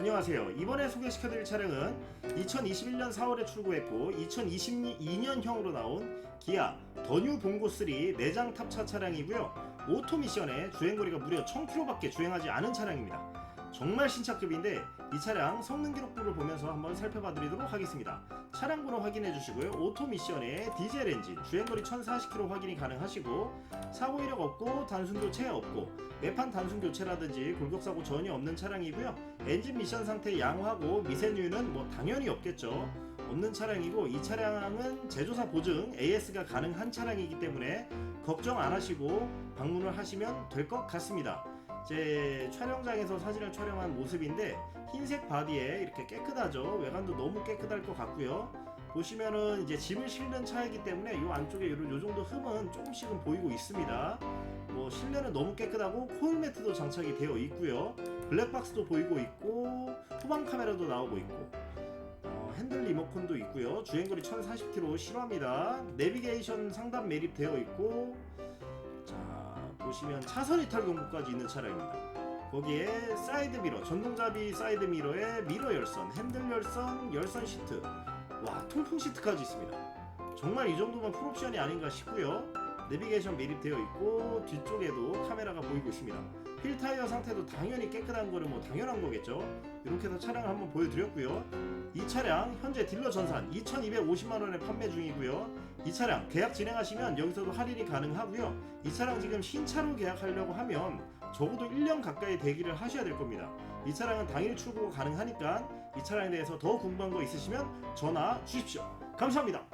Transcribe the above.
안녕하세요. 이번에 소개시켜드릴 차량은 2021년 4월에 출고했고 2022년형으로 나온 기아 더뉴 봉고 3 내장 탑차 차량이고요. 오토 미션에 주행거리가 무려 1000km밖에 주행하지 않은 차량입니다. 정말 신차급인데 이 차량 성능 기록부를 보면서 한번 살펴봐 드리도록 하겠습니다. 차량 번호 확인해 주시고요. 오토 미션에 디젤 엔진, 주행거리 1040km 확인이 가능하시고 사고 이력 없고 단순 교체 없고 매판 단순 교체라든지 골격사고 전혀 없는 차량이고요. 엔진 미션 상태 양호하고 미세뉴는 뭐 당연히 없겠죠. 없는 차량이고 이 차량은 제조사 보증 AS가 가능한 차량이기 때문에 걱정 안 하시고 방문을 하시면 될 것 같습니다. 제 촬영장에서 사진을 촬영한 모습인데 흰색 바디에 이렇게 깨끗하죠. 외관도 너무 깨끗할 것 같고요. 보시면은 이제 짐을 실는 차이기 때문에 이 안쪽에 요런 요 정도 흠은 조금씩은 보이고 있습니다. 뭐 실내는 너무 깨끗하고 코일 매트도 장착이 되어 있고요. 블랙박스도 보이고 있고 후방 카메라도 나오고 있고 어, 핸들 리모컨도 있고요. 주행거리 1040km 실화입니다. 내비게이션 상단 매립되어 있고 자 보시면 차선 이탈 경보까지 있는 차량입니다. 거기에 사이드 미러, 전동잡이 사이드 미러에 미러 열선, 핸들 열선, 열선 시트, 와 통풍 시트까지 있습니다. 정말 이 정도면 풀옵션이 아닌가 싶고요. 내비게이션 매립되어 있고 뒤쪽에도 카메라가 보이고 있습니다. 휠 타이어 상태도 당연히 깨끗한 거는 뭐 당연한 거겠죠. 이렇게 해서 차량을 한번 보여드렸고요. 이 차량 현재 딜러 전산 2,250만 원에 판매 중이고요. 이 차량 계약 진행하시면 여기서도 할인이 가능하고요. 이 차량 지금 신차로 계약하려고 하면 적어도 1년 가까이 대기를 하셔야 될 겁니다. 이 차량은 당일 출고가 가능하니까 이 차량에 대해서 더 궁금한 거 있으시면 전화 주십시오. 감사합니다.